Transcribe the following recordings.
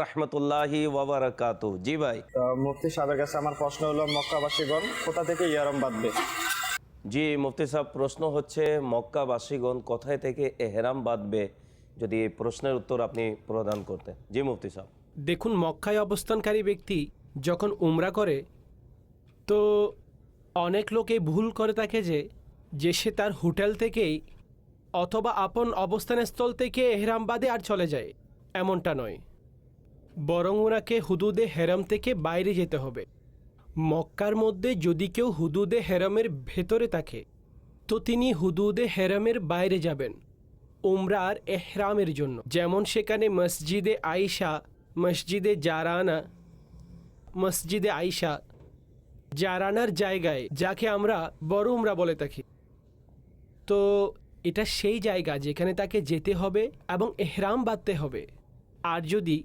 রহমতুল্লাহি ওয়াবারাকাতু জি ভাই। মুফতি সাহেবের কাছে আমার প্রশ্ন হলো মক্কাবাসীগণ কোথা থেকে ইয়ারম বাঁধবে? জি মুফতি সাহেব প্রশ্ন হচ্ছে মক্কাবাসীগণ কোথায় থেকে এহরাম বাঁধবে? যদি এই প্রশ্নের উত্তর আপনি প্রদান করতেন। জি মুফতি সাহেব। দেখুন মক্কায় অবস্থানকারী ব্যক্তি যখন উমরা করে তো অনেক লোকে ভুল করে থাকে যে যে সে তার হোটেল থেকেই অথবা আপন অবস্থানের স্থল থেকে এহরাম বাদে আর চলে যায়। এমনটা নয়। বরং ওনাকে হুদুদে হেরাম থেকে বাইরে যেতে হবে। মক্কার মধ্যে যদি কেউ হুদুদে হেরামের ভেতরে থাকে, তো তিনি হুদুদে হেরামের বাইরে যাবেন উমরার এহরামের জন্য। যেমন সেখানে মসজিদে আইসা মসজিদে জারানা, মসজিদে আইসা জারানার জায়গায়, যাকে আমরা বড় উমরা বলে থাকি। তো এটা সেই জায়গা যেখানে তাকে যেতে হবে এবং এহরাম বাঁধতে হবে। আর যদি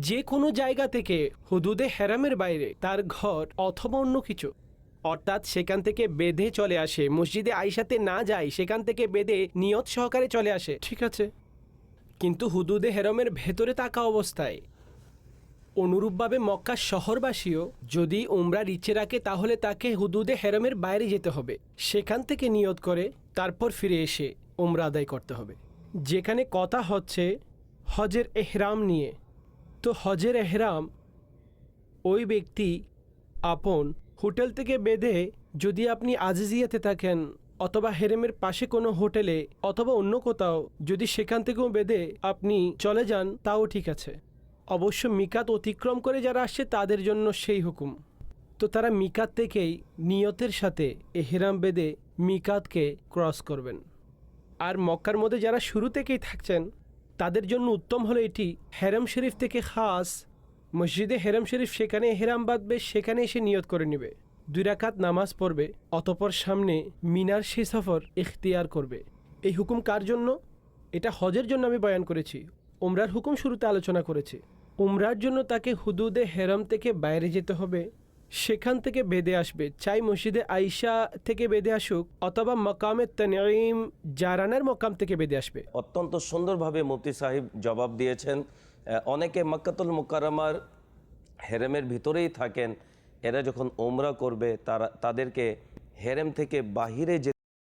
যে কোনো জায়গা থেকে হুদুদে হেরামের বাইরে তার ঘর অথবা অন্য কিছু। অর্থাৎ সেখান থেকে বেঁধে চলে আসে। মসজিদে আইসাতে না যায় সেখান থেকে বেঁধে নিয়ত সহকারে চলে আসে। ঠিক আছে। কিন্তু হুদুদে হেরমের ভেতরে থাকা অবস্থায় অনুরূপভাবে মক্কা শহরবাসীও যদি উমরার ইচ্ছে রাখে তাহলে তাকে হুদুদে হেরমের বাইরে যেতে হবে। সেখান থেকে নিয়ত করে তারপর ফিরে এসে উমরা আদায় করতে হবে। যেখানে কথা হচ্ছে হজের এহরাম নিয়ে। তো হজের এহরাম, ওই ব্যক্তি আপন হোটেল থেকে বেঁধে যদি আপনি আজিজিয়াতে থাকেন অথবা হেরেমের পাশে কোনো হোটেলে অথবা অন্য কোথাও যদি সেখান থেকেও বেঁধে আপনি চলে যান, তাও ঠিক আছে। অবশ্য মিকাত অতিক্রম করে যারা আসছে, তাদের জন্য সেই হুকুম। তো তারা মিকাত থেকেই নিয়তের সাথে এহেরাম বেঁধে মিকাতকে ক্রস করবেন। আর মক্কার মধ্যে যারা শুরু থেকেই থাকছেন তাদের জন্য উত্তম হলো এটি। হেরাম শরীফ থেকে খাস মসজিদে হেরাম শরীফ সেখানে হেরাম বাঁধবে, সেখানে এসে নিয়ত করে নেবে। দুই রাকাত নামাজ পড়বে, অতপর সামনে মিনার সেই সফর ইখতিয়ার করবে। এই হুকুম কার জন্য? এটা হজের জন্য আমি বয়ান করেছি। উমরার হুকুম শুরুতে আলোচনা করেছি। উমরার জন্য তাকে হুদুদে হেরাম থেকে বাইরে যেতে হবে। সেখান থেকে বেঁধে আসবে। চাই মসজিদে আইসা থেকে বেঁধে আসুক অথবা মকামে তনিম জারানের মকাম থেকে বেঁধে আসবে। অত্যন্ত সুন্দরভাবে মুফতি সাহেব জবাব দিয়েছেন। অনেকে মক্কাতুল মুকারমার হেরেমের ভিতরেই থাকেন। এরা যখন ওমরা করবে, তারা, তাদেরকে হেরেম থেকে বাহিরে যে